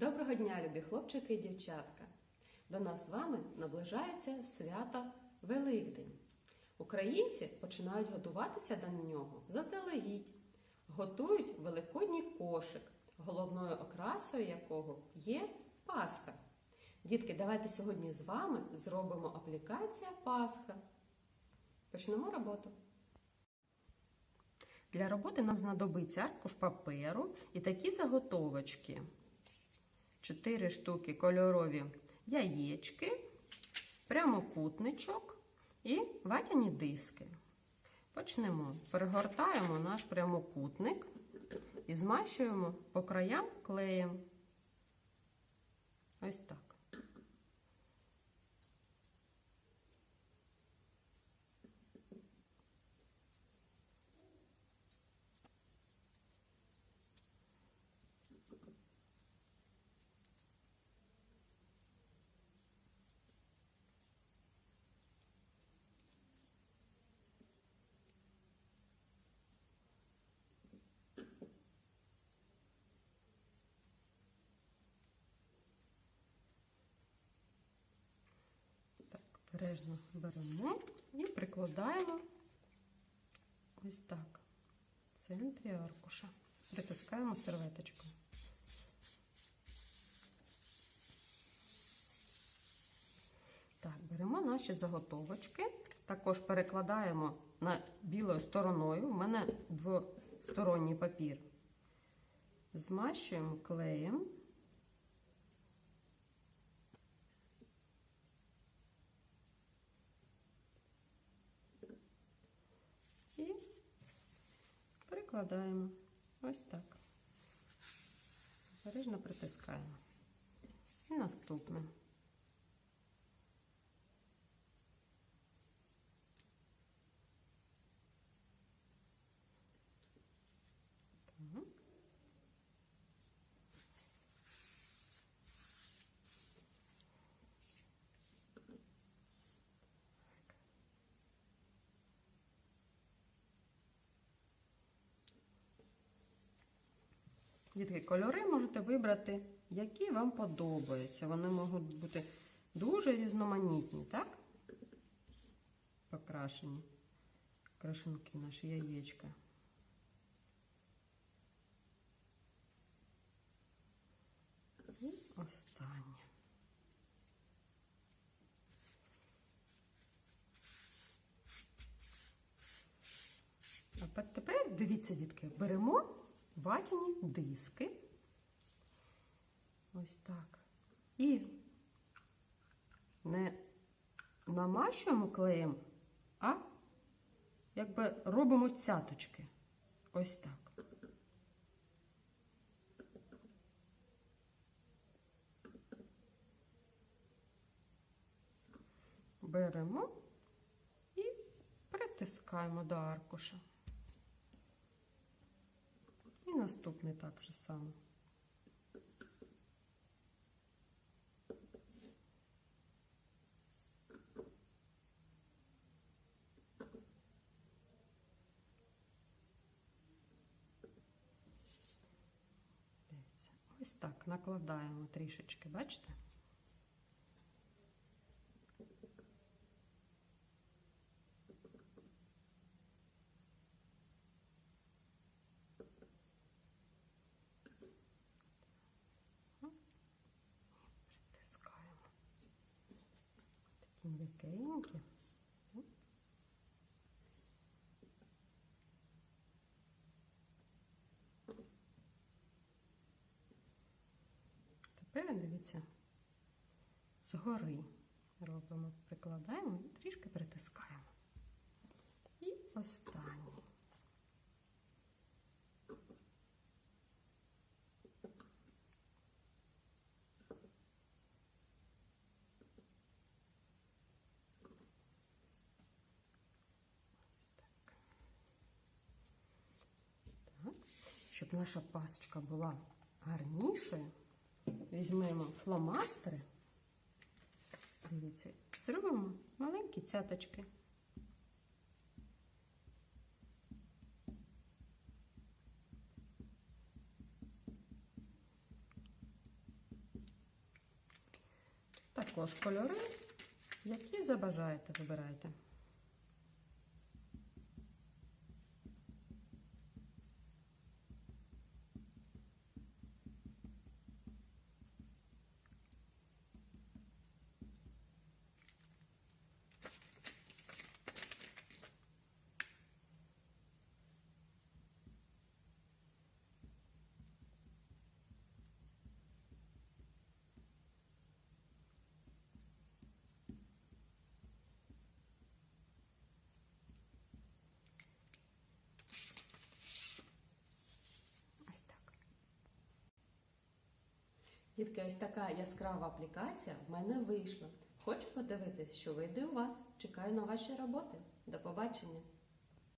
Доброго дня, любі хлопчики і дівчатка! До нас з вами наближається свято Великдень. Українці починають готуватися до нього заздалегідь. Готують великодній кошик, головною окрасою якого є Пасха. Дітки, давайте сьогодні з вами зробимо аплікація Пасха. Почнемо роботу. Для роботи нам знадобиться аркуш паперу і такі заготовочки. 4 штуки кольорові яєчки, прямокутничок і ватяні диски. Почнемо. Перегортаємо наш прямокутник і змащуємо по краям клеєм. Ось так. Так, бережно беремо і прикладаємо ось так. В центрі аркуша. Притискаємо серветочкою. Так, беремо наші заготовочки, також перекладаємо на білою стороною. У мене двосторонній папір. Змащуємо клеєм. І прикладаємо ось так. Бережно притискаємо. І наступне. Так. Дітки, кольори можете вибрати, які вам подобаються. Вони можуть бути дуже різноманітні, так? Покрашені крашенки, наші яєчка. І останнє. А тепер дивіться, дітки, беремо ватяні диски. Ось так. І не намащуємо клеєм, а якби робимо цяточки. Ось так. Беремо і притискаємо до аркуша. Наступний так же само. Ось так накладаємо трішечки, бачите? Притискаємо. Такі м'якенькі. Тепер дивіться, згори робимо, прикладаємо і трішки притискаємо. І останній. Так. Щоб наша пасочка була гарнішою, візьмемо фломастери. Дивіться, зробимо маленькі цяточки. також кольори, які забажаєте, вибирайте. Ось так. Дітки, ось така яскрава аплікація в мене вийшла. Хочу подивитись, що вийде у вас. Чекаю на ваші роботи. До побачення!